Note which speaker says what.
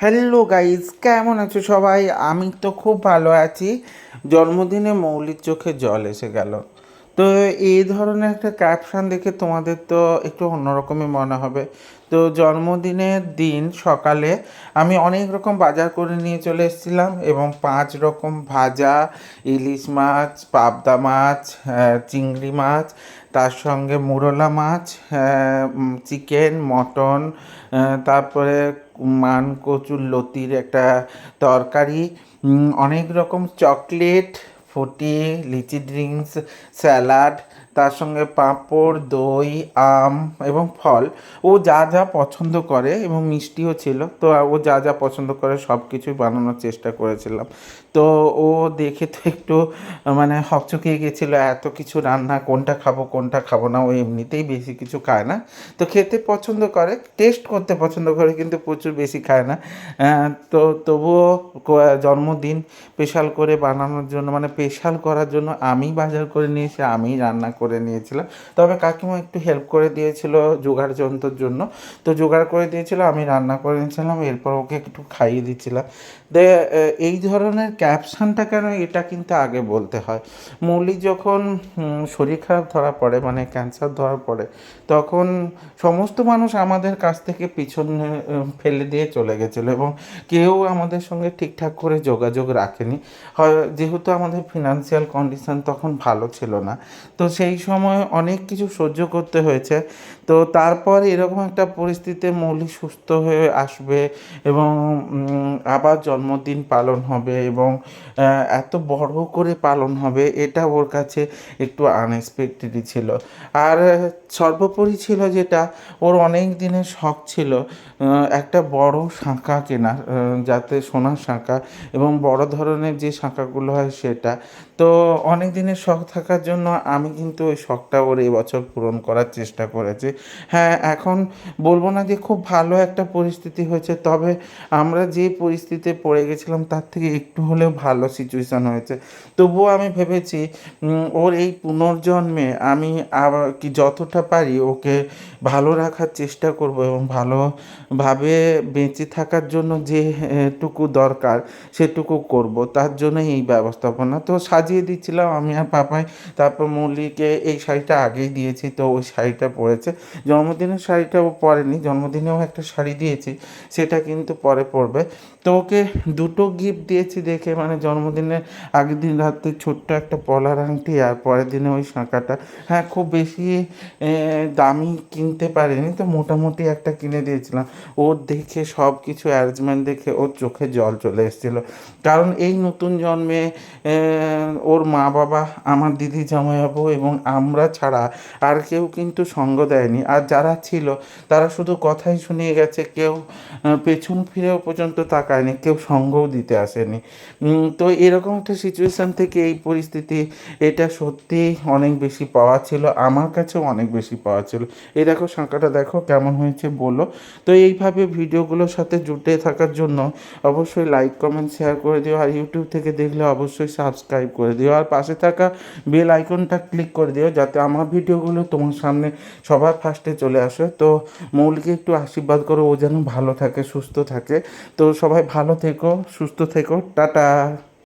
Speaker 1: Hello guys কেমন আছো সবাই? আমি তো খুব ভালো আছি। জন্মদিনে মৌলির চোখে জল এসে গেল। তো এই ধরনের একটা ক্যাপশন দেখে তোমাদের তো একটু অন্যরকমই মনে হবে। তো জন্মদিনের দিন সকালে আমি অনেক রকম বাজার করে নিয়ে চলে এসেছিলাম এবং পাঁচ রকম ভাজা, ইলিশ মাছ, পাবদা মাছ চিংড়ি মাছ, তার সঙ্গে মুরলা মাছ চিকেন, মটন তারপরে মান কচুর লতির একটা তরকারি অনেক রকম চকলেট ফটি লিচি ড্রিঙ্কস স্যালাড তার সঙ্গে পাঁপড়, দই, আম এবং ফল। ও যা যা পছন্দ করে এবং মিষ্টিও ছিল, তো ও যা যা পছন্দ করে সব কিছুই বানানোর চেষ্টা করেছিলাম। তো ও দেখে তো একটু মানে হকচকিয়ে গেছিল, এত কিছু রান্না, কোনটা খাব কোনটা খাব না, ও এমনিতেই বেশি কিছু খায় না। তো খেতে পছন্দ করে টেস্ট করতে পছন্দ করে, কিন্তু প্রচুর বেশি খায় না। তো তবুও জন্মদিন স্পেশাল করে বানানোর জন্য মানে স্পেশাল করার জন্য আমি বাজার করে নিয়েছি আমি রান্না করে নিয়েছিলাম তবে কাকিমা একটু হেল্প করে দিয়েছিল জোগাড় যন্ত্রের জন্য। তো জোগাড় করে দিয়েছিল, আমি রান্না করে নিয়েছিলাম, এরপর ওকে একটু খাইয়ে দিচ্ছিলাম দে এই ধরনের ক্যাপশনটা কেন এটা কিন্তু আগে বলতে হয়। মৌলি যখন শরীর খারাপ ধরা পড়ে মানে ক্যান্সার ধরা পড়ে, তখন সমস্ত মানুষ আমাদের কাছ থেকে পিছনে ফেলে দিয়ে চলে গেছিল এবং কেউ আমাদের সঙ্গে ঠিকঠাক করে যোগাযোগ রাখেনি। হয়, যেহেতু আমাদের ফিনান্সিয়াল কন্ডিশন তখন ভালো ছিল না। তো সেই সময় অনেক কিছু সহ্য করতে হয়েছে। তো তারপর এরকম একটা পরিস্থিতিতে মৌলিক সুস্থ হয়ে আসবে এবং আবার জন্মদিন পালন হবে এবং এত বড় করে পালন হবে এটা ওর কাছে একটু আনএক্সপেক্টেডই ছিল। আর সর্বোপরি ছিল যেটা, ওর অনেক দিনের শখ ছিল একটা বড় শাঁখা কেনার যাতে সোনার শাঁখা এবং বড় ধরনের যে শাঁখাগুলো হয় সেটা। তো অনেক দিনের শখ থাকার জন্য আমি কিন্তু ওই শখটা ওর এবছর পূরণ করার চেষ্টা করেছে। হ্যাঁ এখন বলব না যে খুব ভালো একটা পরিস্থিতি হয়েছে, তবে আমরা যে পরিস্থিতিতে পড়ে গেছিলাম তার থেকে একটু হলেও ভালো সিচুয়েশান হয়েছে। তবুও আমি ভেবেছি ওর এই পুনর্জন্মে আমি আবার কি যতটা পারি ওকে ভালো রাখার চেষ্টা করব এবং ভালোভাবে বেঁচে থাকার জন্য যেটুকু দরকার সেটুকু করব। তার জন্যই এই ব্যবস্থাপনা। তো সাজিয়ে দিচ্ছিলাম আমি আর পাপাই, তারপর মৌলিকে এই শাড়িটা আগেই দিয়েছি, তো ওই শাড়িটা পরেছে। জন্মদিনের শাড়িটা ও পরেনি, জন্মদিনেও একটা শাড়ি দিয়েছি, সেটা কিন্তু পরে পরবে। তো ওকে দুটো গিফট দিয়েছি দেখে মানে জন্মদিনের আগের দিন রাতে ছোট্ট একটা পলার আংটি আর পরের দিনে ওই শাঁখাটা। হ্যাঁ খুব বেশি দামি কিনতে পারিনি, তো মোটামুটি একটা কিনে দিয়েছিলাম। ওর দেখে সব কিছু অ্যারেঞ্জমেন্ট দেখে ওর চোখে জল চলে এসেছিল। কারণ এই নতুন জন্মে ওর মা বাবা আমার দিদি জামাইবাবু এবং আমরা ছাড়া আর কেউ কিন্তু সঙ্গ দেয়নি। আর যারা ছিল, তারা শুধু কথাই শুনিয়ে গেছে, কেউ পেছন ফিরেও পর্যন্ত তাকায়নি, কেউ সঙ্গও দিতে আসেনি। তো এরকম একটা সিচুয়েশান থেকে এই পরিস্থিতি, এটা সত্যি অনেক বেশি পাওয়া ছিল, আমার কাছেও অনেক বেশি পাওয়া ছিল। এই দেখো শাঁখাটা দেখো কেমন হয়েছে, বলো। তো এইভাবে ভিডিওগুলোর সাথে জুটে থাকার জন্য অবশ্যই লাইক কমেন্ট শেয়ার করে দিও। আর ইউটিউব থেকে দেখলে অবশ্যই সাবস্ক্রাইব করে দিও। আর পাশে থাকা বেল আইকনটা ক্লিক করে দিও যাতে আমার ভিডিওগুলো তোমার সামনে সবার ফার্স্টে চলে আসে। তো মৌলিকে একটু আশীর্বাদ করো, ও যেন ভালো থাকে, সুস্থ থাকে। তো সবাই ভালো থেকো, সুস্থ থেকো। টাটা।